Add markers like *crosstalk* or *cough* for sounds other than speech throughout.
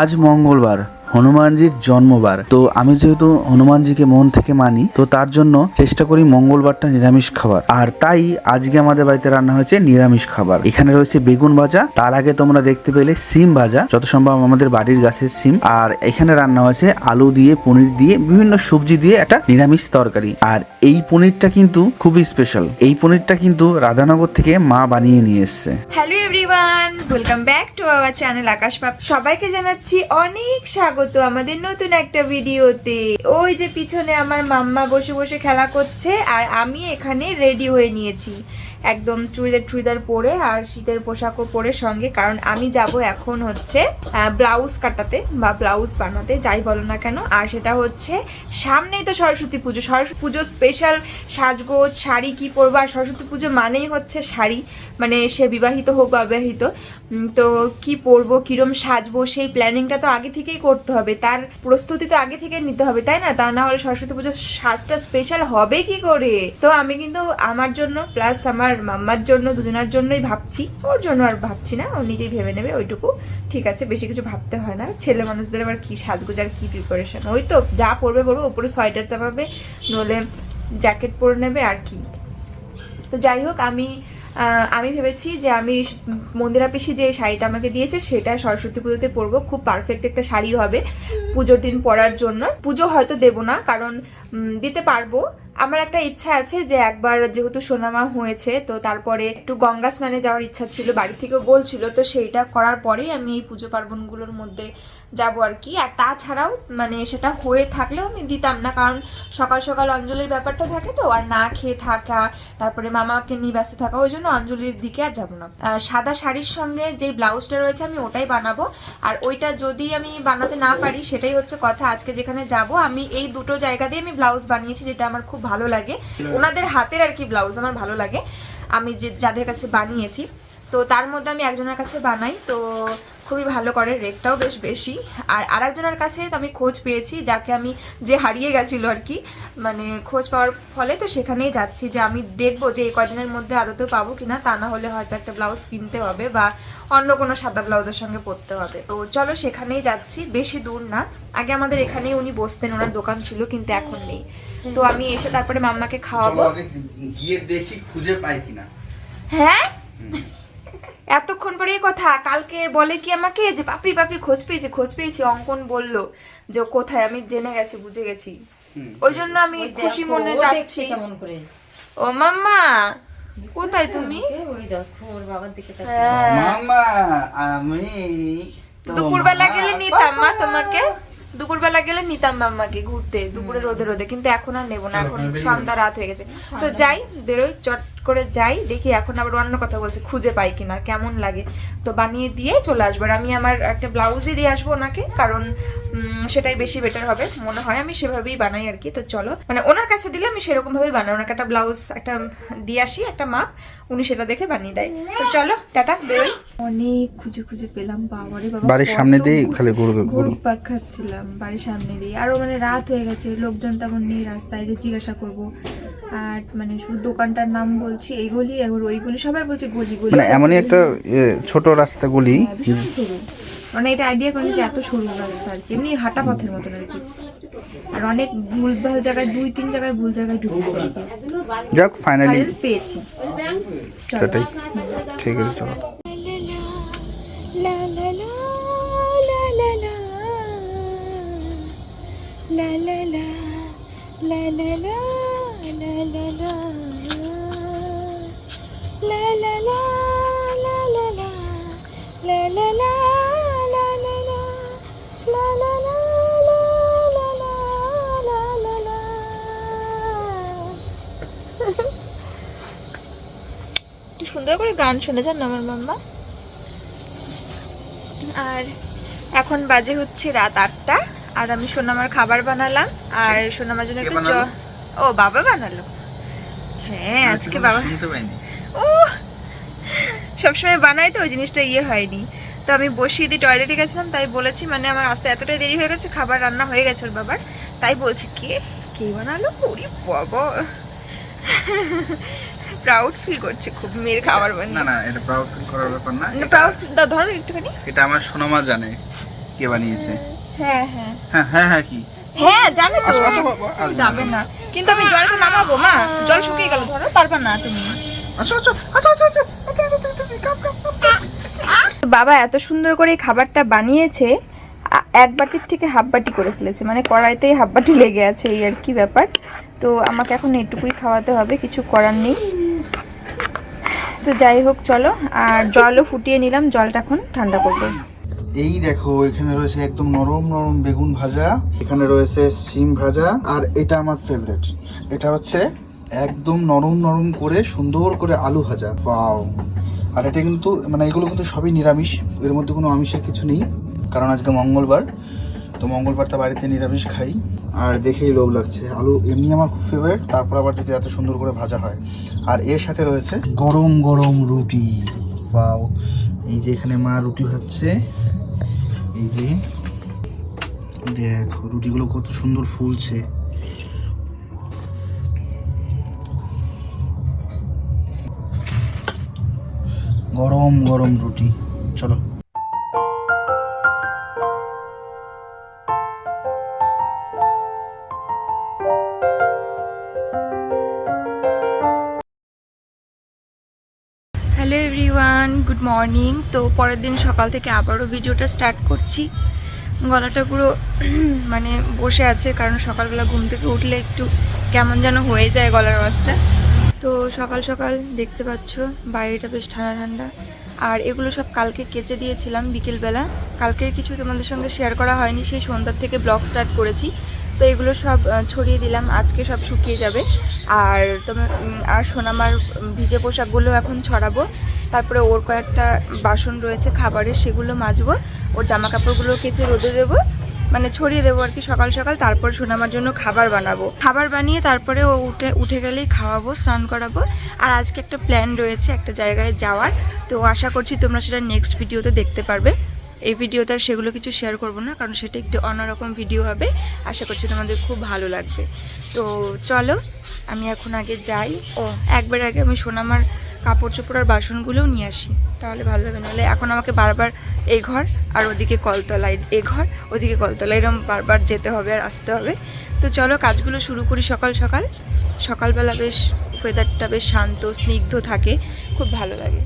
আজ মঙ্গলবার। হনুমানজির জন্মবার। তো আমি যেহেতু হনুমানজিকে মন থেকে মানি, তো তার জন্য চেষ্টা করি মঙ্গলবারটা নিরামিষ খাবার। আর তাই আজকে আমাদের বাড়িতে রান্না হয়েছে নিরামিষ খাবার। এখানে রয়েছে বেগুন ভাজা, তার আগে তোমরা দেখতে পেলে সিম ভাজা, যত সম্ভব আমাদের বাড়ির গাছের সিম। আর এখানে রান্না হয়েছে আলু দিয়ে, পনির দিয়ে, বিভিন্ন সবজি দিয়ে একটা নিরামিষ তরকারি। আর এই পনিরটা কিন্তু খুবই স্পেশাল এই পনিরটা কিন্তু রাধানগর থেকে মা বানিয়ে নিয়ে এসছে। Hello everyone welcome back to our channel Akash পাপ সবাইকে জানাচ্ছি অনেক স্বাগত। আমাদের নতুন একটা ভিডিওতে। ওই যে পিছনে আমার মাম্মা বসে বসে খেলা করছে আর আমি এখানে রেডি হয়ে নিয়েছি। একদম চুড়িদার চুড়িদার পরে আর শীতের পোশাকও পরে সঙ্গে, কারণ আমি যাব এখন হচ্ছে ব্লাউজ কাটাতে বা ব্লাউজ বানাতে, যাই বলো না কেন। আর সেটা হচ্ছে, সামনেই তো সরস্বতী পুজো। সরস্বতী পুজো স্পেশাল সাজগোজ, শাড়ি কি পরবো? আর সরস্বতী পুজো মানেই হচ্ছে শাড়ি মানে সে বিবাহিত হোক বা অবিবাহিত তো কি পরবো, কিরম সাজবো, সেই প্ল্যানিংটা তো আগে থেকেই করতে হবে। তার প্রস্তুতি তো আগে থেকে নিতে হবে, তাই না? তা না হলে সরস্বতী পুজোর সাজটা স্পেশাল হবে কি করে? তো আমি কিন্তু আমার জন্য প্লাস আমার মাম্মার জন্য, দুজনের জন্যই ভাবছি। ওর জন্য আর ভাবছি না, ও নিজেই ভেবে নেবে, ওইটুকু। ঠিক আছে, বেশি কিছু ভাবতে হয় না। ছেলে মানুষদের আবার কী সাজগোজ আর কি প্রিপারেশন ওই তো যা পরবে পরবে ওপরে সোয়েটার চাপাবে নলে জ্যাকেট পরে নেবে, আর কি। তো যাই হোক, আমি আমি ভেবেছি যে আমি মন্দিরা পিসি যে শাড়িটা আমাকে দিয়েছে, সেটা সরস্বতী পুজোতে পরবো। খুব পারফেক্ট একটা শাড়ি হবে পুজোর দিন পরার জন্য। পুজো হয়তো দেবো না, কারণ দিতে পারব। আমার একটা ইচ্ছা আছে যে একবার যেহেতু সোনামা হয়েছে, তো তারপরে একটু গঙ্গা স্নানে যাওয়ার ইচ্ছা ছিল, বাড়ি থেকেও বলছিল, তো সেইটা করার পরেই আমি এই পুজো পার্বণগুলোর মধ্যে যাব আর কি। আর তাছাড়াও মানে সেটা হয়ে থাকলেও আমি দিতাম না, কারণ সকাল সকাল অঞ্জলির ব্যাপারটা থাকে তো, আর না খেয়ে থাকা, তারপরে মামাকে নিয়ে ব্যস্ত থাকা, ওই জন্য অঞ্জলির দিকে আর যাব না। সাদা শাড়ির সঙ্গে যে ব্লাউজটা রয়েছে আমি ওটাই বানাবো, আর ওইটা যদি আমি বানাতে না পারি, সেটাই হচ্ছে কথা। আজকে যেখানে যাব, আমি এই দুটো জায়গা দিয়ে আমি ব্লাউজ বানিয়েছি, যেটা আমার খুব ভালো লাগে। ওনাদের হাতের আর কি ব্লাউজ আমার ভালো লাগে। আমি যে যাদের কাছে বানিয়েছি, তো তার মধ্যে আমি একজনের কাছে বানাই। তো খুবই ভালো করে রেটটাও বেশ বেশি। আর আরেকজনের কাছে আমি খোঁজ পেয়েছি যাকে আমি যে হারিয়ে গেছিল আর কি মানে খোঁজ পাওয়ার ফলে তো সেখানেই যাচ্ছি যে আমি দেখব যে এই কদিনের মধ্যে আদতেও পাবো কিনা তা না হলে হয়তো একটা ব্লাউজ কিনতে হবে বা অন্য কোনো সাদা ব্লাউজের সঙ্গে পরতে হবে। তো চলো সেখানেই যাচ্ছি বেশি দূর না। আগে আমাদের এখানেই উনি বসতেন ওনার দোকান ছিল কিন্তু এখন নেই। তো আমি এসে তারপরে মাম্মাকে খাওয়াবো। গিয়ে দেখি খুঁজে পাই কিনা। হ্যাঁ? এতক্ষণ পরে এই কথা কালকে বলে কি আমাকে যে পাপড়ি পাপড়ি খোঁজ পেয়েছি খোঁজ পেয়েছি অঙ্কন বলল যে কোথায় আমি জেনে গেছি বুঝে গেছি। ওই জন্য আমি খুশি মনে যাচ্ছি। কেমন করে। ও মাম্মা কোথায় তুমি। হ্যাঁ। মামা আমি দুপুরবেলা গেলে নিতাম মা তোমাকে? দুপুরবেলা গেলে নিতাম মাম্মাকে ঘুরতে দুপুরে রোদে রোদে কিন্তু এখন আর নেব না এখন সন্ধ্যা রাত হয়ে গেছে। তো যাই বেরোই চট করে যাই দেখি এখন আবার অন্য কথা বলছে খুঁজে পাই কিনা কেমন লাগে। তো বানিয়ে দিয়ে চলে আসব। আর আমি আমার একটা ব্লাউজই দিয়ে আসব ওনাকে কারণ সেটাই বেশি বেটার হবে মনে হয়। আমি সেভাবেই বানাই আর কি তো চলো। মানে ওনার কাছে দিলে আমি সেরকম ভাবেই বানাই। ওনাকে একটা ব্লাউজ একটা দিয়ে আসি একটা মাপ উনি সেটা দেখে বানিয়ে দেয়। তো চলো টাটা বেরোই। অনেক খুঁজে খুঁজে পেলাম বাবারে বাবা বাড়ির সামনে দিয়ে ঘুর- খালি ঘুরবে ঘুরবে ঘুরপাক খাচ্ছিলাম বাড়ির সামনে দিয়ে আরও মানে রাত হয়ে গেছে লোকজন তেমন নেই রাস্তায় যে জিজ্ঞাসা করব। আর মানে শুধু দোকানটার নাম বলছি এই গলি এবার ওই গলি সবাই বলছে গলি গলি মানে এমনই একটা ছোট রাস্তা গলি হ্যাঁ, ভীষণ সরু। মানে এটা আইডিয়া করেনি যে এত সরু রাস্তা আর কি এমনি হাঁটা পথের মতন আর কি। আর অনেক ভুলভাল জায়গায় দুই তিন জায়গায় ভুল জায়গায় ঢুকেছে আর কি। যাক ফাইনালি পেয়েছি। চলো। সেটাই। ঠিক আছে চলো। La la la la la la সুন্দর করে গান শুনে যান আমার মাম্মা। আর এখন বাজে হচ্ছে রাত আটটা আর আমি সোনামার খাবার বানালাম আর সোনামার জন্য একটু ও বাবা বানালো। হ্যাঁ আজকে বাবা ও সবসময় বানাই তো ওই জিনিসটা ইয়ে হয়নি। তো আমি বসিয়ে দিয়ে টয়লেটে গেছিলাম তাই বলেছি মানে আমার আসতে এতটাই দেরি হয়ে গেছে খাবার রান্না হয়ে গেছে ওর বাবার। তাই বলছি কে কে বানালো? ওরে বাবা। প্রাউড ফিল করছে খুব মেয়ের খাবার না বানিয়ে। না এটা প্রাউড ফিল করার ব্যাপার না এটা- প্রাউড ধরো একটুখানি। এটা আমার সোনামা জানে কে বানিয়েছে। হ্যাঁ হ্যাঁ। হ্যাঁ হ্যাঁ হ্যাঁ কি? হ্যাঁ জানি তো। বাবা, আসো। যাবে না। কিন্তু আমি জলটা নামাবো মা। জল শুকিয়ে গেল ধরো পারবা না তুমি। আচ্ছা আচ্ছা আচ্ছা আচ্ছা। বাবা এত সুন্দর করে খাবারটা বানিয়েছে এক বাটির থেকে হাফ বাটি করে ফেলেছে। মানে কড়াইতেই হাফ বাটি লেগে আছে এই আর কি ব্যাপার। তো আমাকে এখন এটুকুই খাওয়াতে হবে কিছু করার নেই। তো যাই হোক চলো। আর জলও ফুটিয়ে নিলাম জলটা এখন ঠান্ডা করব। এই দেখো, এখানে রয়েছে একদম নরম নরম বেগুন ভাজা। এখানে রয়েছে সিম ভাজা, আর এটা আমার ফেভারিট এটা হচ্ছে একদম নরম নরম করে সুন্দর করে আলু ভাজা। পাও আর এটা কিন্তু মানে এগুলো কিন্তু সবই নিরামিষ, এর মধ্যে কোনো আমিষের কিছু নেই। কারণ আজকে মঙ্গলবার, তো মঙ্গলবারটা বাড়িতে নিরামিষ খাই। আর দেখেই লোভ লাগছে, আলু এমনি আমার খুব ফেভারিট তারপর আবার যদি এত সুন্দর করে ভাজা হয়। আর এর সাথে রয়েছে গরম গরম রুটি। পাও এই যে এখানে মা রুটি ভাজছে এই যে দেখো রুটিগুলো কত সুন্দর ফুলছে। গরম গরম রুটি। চলো। মর্নিং তো পরের দিন সকাল থেকে আবারও ভিডিওটা স্টার্ট করছি। গলাটা পুরো *clears throat* মানে বসে আছে, কারণ সকালবেলা ঘুম থেকে উঠলে একটু কেমন যেন হয়ে যায় গলার আওয়াজটা। তো সকাল সকাল দেখতে পাচ্ছ, বাইরেটা বেশ ঠান্ডা ঠান্ডা। আর এগুলো সব কালকে কেচে দিয়েছিলাম বিকেলবেলা। কালকের কিছু তোমাদের সঙ্গে শেয়ার করা হয়নি, সেই সন্ধ্যার থেকে ব্লগ স্টার্ট করেছি। তো এগুলো সব ছড়িয়ে দিলাম, আজকে সব শুকিয়ে যাবে। আর তোমার আর সোনামার ভিজে পোশাকগুলো এখন ছড়াবো। তারপরে ওর কয়েকটা বাসন রয়েছে, খাবারের সেগুলো মাজবো। ওর জামা কাপড়গুলো কেচে রোদে দেবো মানে ছড়িয়ে দেবো আর কি সকাল সকাল, তারপর সোনামার জন্য খাবার বানাবো। খাবার বানিয়ে তারপরে ও উঠে উঠে গেলেই খাওয়াবো, স্নান করাবো। আর আজকে একটা প্ল্যান রয়েছে একটা জায়গায় যাওয়ার। তো আশা করছি তোমরা সেটা নেক্সট ভিডিওতে দেখতে পারবে। এই ভিডিওতে আর সেগুলো কিছু শেয়ার করব না, কারণ সেটা একটু অন্যরকম ভিডিও হবে। আশা করছি তোমাদের খুব ভালো লাগবে। তো চলো, আমি এখন আগে যাই। ও, একবার আগে আমি সোনামার কাপড় চোপড় আর বাসনগুলোও নিয়ে আসি। তাহলে ভালো হবে নাহলে এখন আমাকে বারবার এই ঘর আর ওদিকে কলতলায়, এ ঘর, ওদিকে কলতলায় এরম বারবার যেতে হবে আর আসতে হবে। তো চলো কাজগুলো শুরু করি সকাল সকাল। সকালবেলা বেশ ওয়েদারটা বেশ শান্ত, স্নিগ্ধ থাকে, খুব ভালো লাগে।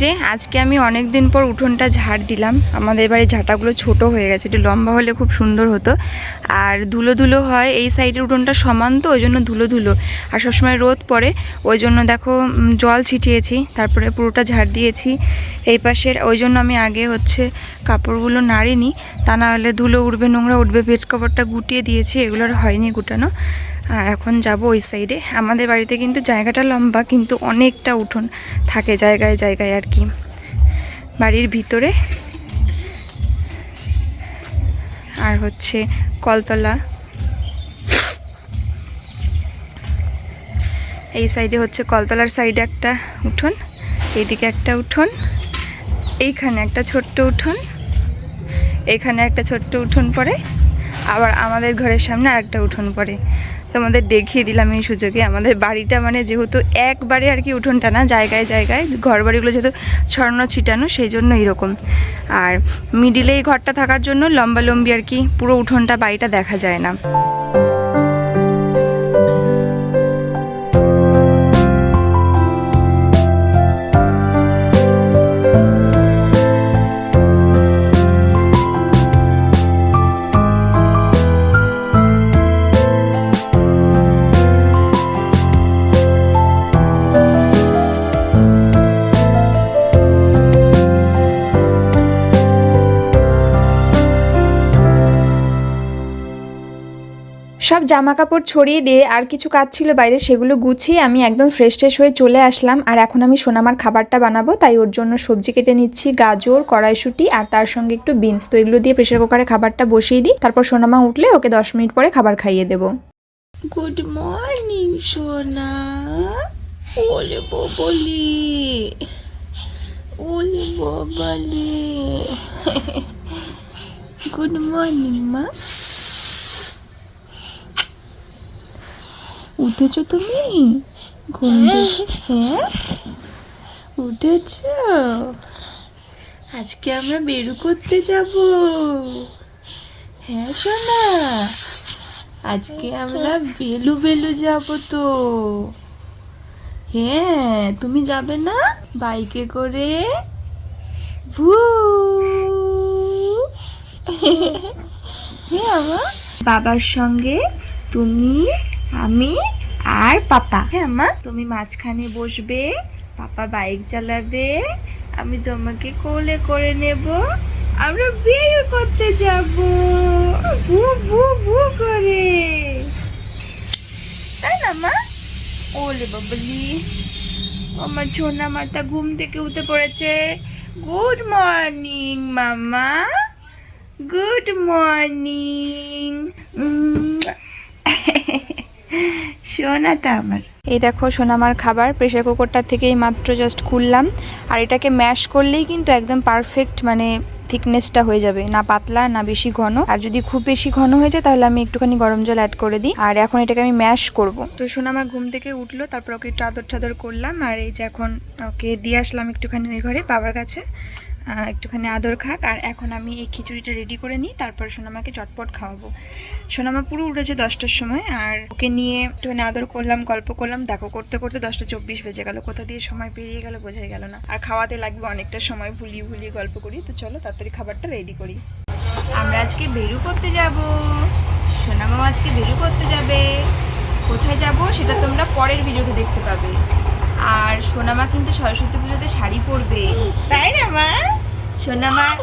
যে আজকে আমি অনেক দিন পর উঠোনটা ঝাড় দিলাম। আমাদের বাড়ির ঝাঁটাগুলো ছোট হয়ে গেছে, একটু লম্বা হলে খুব সুন্দর হতো। আর ধুলো ধুলো হয়, এই সাইডের উঠোনটা সমান তো, ওই জন্য ধুলো ধুলো। আর সবসময় রোদ পড়ে, ওই জন্য দেখো জল ছিটিয়েছি, তারপরে পুরোটা ঝাড় দিয়েছি। এই পাশের, ওই জন্য আমি আগে হচ্ছে কাপড়গুলো নাড়িনি, তা না হলে ধুলো উঠবে, নোংরা উঠবে, বেড কভারটা গুটিয়ে দিয়েছি, এগুলো আর হয়নি গুটানো। আর এখন যাব ওই সাইডে আমাদের বাড়িতে কিন্তু জায়গাটা লম্বা, কিন্তু অনেকটা উঠোন থাকে জায়গায় জায়গায় আর কি। বাড়ির ভিতরে। আর হচ্ছে কলতলা। এই সাইডে হচ্ছে কলতলার সাইডে একটা উঠোন, এইদিকে একটা উঠোন, এইখানে একটা ছোট্ট উঠোন এখানে একটা ছোট্ট উঠোন পড়ে আবার আমাদের ঘরের সামনে আরেকটা উঠোন পড়ে তোমাদের দেখিয়ে দিলাম এই সুযোগে। আমাদের বাড়িটা মানে যেহেতু একবারে আর কি উঠোনটা না, জায়গায় জায়গায় ঘর বাড়িগুলো যেহেতু ছড়ানো ছিটানো, সেই জন্য এরকম আর মিডিলে এই ঘরটা থাকার জন্য লম্বা লম্বি আর কি পুরো উঠোনটা বাড়িটা দেখা যায় না। জামা কাপড় ছড়িয়ে দিয়ে আর কিছু কাজ ছিল বাইরে, সেগুলো গুছিয়ে আমি একদম ফ্রেশ ট্রেশ হয়ে চলে আসলাম। আর এখন আমি সোনামার খাবারটা বানাবো, তাই ওর জন্য সবজি কেটে নিচ্ছি, গাজর, কড়াইশুটি আর তার সঙ্গে একটু বিনস তো এগুলো দিয়ে প্রেশার কুকারে খাবারটা বসিয়ে দিই, তারপর সোনামা উঠলে ওকে দশ মিনিট পরে খাবার খাইয়ে দেবো। গুড মর্নিং সোনা। ওলে বলি। ওলে বলি। *laughs* গুড মর্নিং মা। উঠেছো তুমি? ঘুম হ্যাঁ? উঠেছ? আজকে আমরা বেরু করতে যাব। হ্যাঁ সোনা? আজকে আমরা বেলু বেলু যাব তো। হ্যাঁ তুমি যাবে না? বাইকে করে? ভু। *laughs* হ্যাঁ বাবার সঙ্গে তুমি আমি আর পাপা। হ্যাঁ মা। তুমি মাঝখানে বসবে পাপা বাইক চালাবে আমি তোমাকে কোলে করে নেব আমরা বিয়ে করতে যাব। ভু ভু ভু করে। তাই না মা? ওলে বাবলি আমার ছোনা মাতা ঘুম থেকে উঠে পড়েছে। গুড মর্নিং মামা। Good morning. সোনাটা আমার এই দেখো সোনামার খাবার প্রেশার কুকারটা থেকেই মাত্র জাস্ট খুললাম। আর এটাকে ম্যাশ করলেই কিন্তু একদম পারফেক্ট মানে থিকনেসটা হয়ে যাবে, না পাতলা, না বেশি ঘন। আর যদি খুব বেশি ঘন হয়ে যায়, তাহলে আমি একটুখানি গরম জল অ্যাড করে দিই। আর এখন এটাকে আমি ম্যাশ করব। তো সোনামা ঘুম থেকে উঠল, তারপর ওকে একটু আদর টাদর করলাম। আর এই যে এখন ওকে দিয়ে আসলাম একটুখানি ওই ঘরে, বাবার কাছে। একটুখানি আদর খাক, আর এখন আমি এই খিচুড়িটা রেডি করে নিই, তারপর সোনামাকে চটপট খাওয়াবো। সোনামা পুরো উঠেছে দশটার সময়, আর ওকে নিয়ে একটুখানি আদর করলাম, গল্প করলাম, দেখো করতে করতে দশটা চব্বিশ বেজে গেল, কোথা দিয়ে সময় পেরিয়ে গেল বোঝাই গেল না। আর খাওয়াতে লাগবে অনেকটা সময়, ভুলিয়ে ভুলিয়ে গল্প করি, তো চলো তাড়াতাড়ি খাবারটা রেডি করি। আমরা আজকে বেরু করতে যাব। সোনামা আজকে বেরু করতে যাবে। কোথায় যাব সেটা তোমরা পরের ভিডিওতে দেখতে পাবে। আর সোনামা কিন্তু সরস্বতী পুজোতে শাড়ি পরবে। তাই না, মা? সোনামা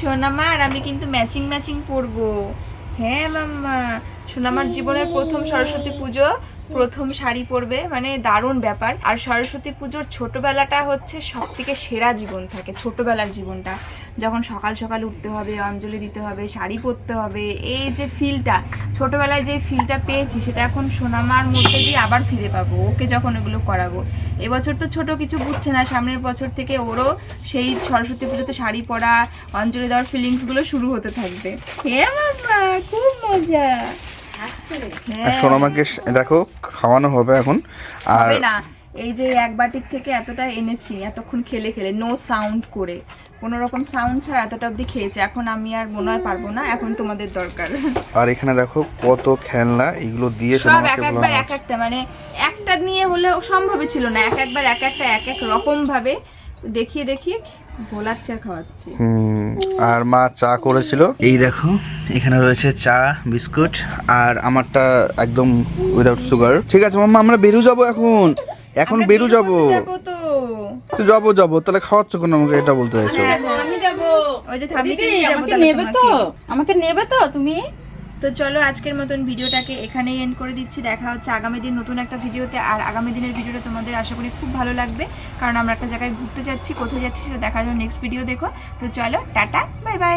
সোনামা আর আমি কিন্তু ম্যাচিং ম্যাচিং পরবো। হ্যাঁ মাম্মা। সোনামার জীবনের প্রথম সরস্বতী পুজো, প্রথম শাড়ি পরবে। মানে দারুণ ব্যাপার। আর সরস্বতী পুজোর ছোটবেলাটা হচ্ছে সব থেকে সেরা জীবন থাকে, ছোটবেলার জীবনটা। যখন সকাল সকাল উঠতে হবে অঞ্জলি দিতে হবে শাড়ি পরতে হবে এই যে ফিলটা ছোটবেলায় যে ফিলটা পেয়েছি সেটা এখন সোনামার মধ্যে দিয়ে আবার ফিরে পাবো ওকে যখন এগুলো করাবো। এবছর তো ছোট কিছু বুঝছে না সামনের বছর থেকে ওরও সেই সরস্বতী পুজোতে শাড়ি পরা অঞ্জলি দেওয়ার ফিলিংসগুলো শুরু হতে থাকবে। হ্যাঁ খুব মজা। হ্যাঁ। সোনামাকে দেখো খাওয়ানো হবে এখন। আর হবে না। এই যে এক বাটির থেকে এতটা এনেছি এতক্ষণ খেলে খেলে নো সাউন্ড করে। কোনো রকম সাউন্ড ছাড়া এতটা অবধি খেয়েছে। এখন আমি আর মনে হয় পারব না এখন তোমাদের দরকার। আর এখানে দেখো কত খেলনা এগুলো দিয়ে সব এক একবার এক একটা মানে একটা নিয়ে হলেও সম্ভবই ছিল না। এক একবার এক একটা এক এক রকম ভাবে দেখিয়ে দেখিয়ে ভোলাচ্ছে আর খাওয়াচ্ছি। আর মা চা করেছিল। এই দেখো এখানে রয়েছে চা বিস্কুট আর আমারটা একদম উইদাউট সুগার ঠিক আছে মাম্মা আমরা বেরু যাব এখন। এখন বেরু যাব। তো। যাব যাব। তাহলে খাওয়াচ্ছ কেন আমাকে? এটা বলতে চাইছো। আমি যাব। ওই যে থামিকে দিদি আমাকে নেবে তো? আমাকে নেবে তো তুমি? তো চলো আজকের মতন ভিডিওটাকে এখানেই এন্ড করে দিচ্ছি। দেখা হচ্ছে আগামী দিন নতুন একটা ভিডিওতে। আর আগামী দিনের ভিডিওটা তোমাদের আশা করি খুব ভালো লাগবে। কারণ আমরা একটা জায়গায় ঘুরতে যাচ্ছি কোথায় যাচ্ছি সেটা দেখার জন্য নেক্সট ভিডিও দেখো। তো চলো টাটা বাই বাই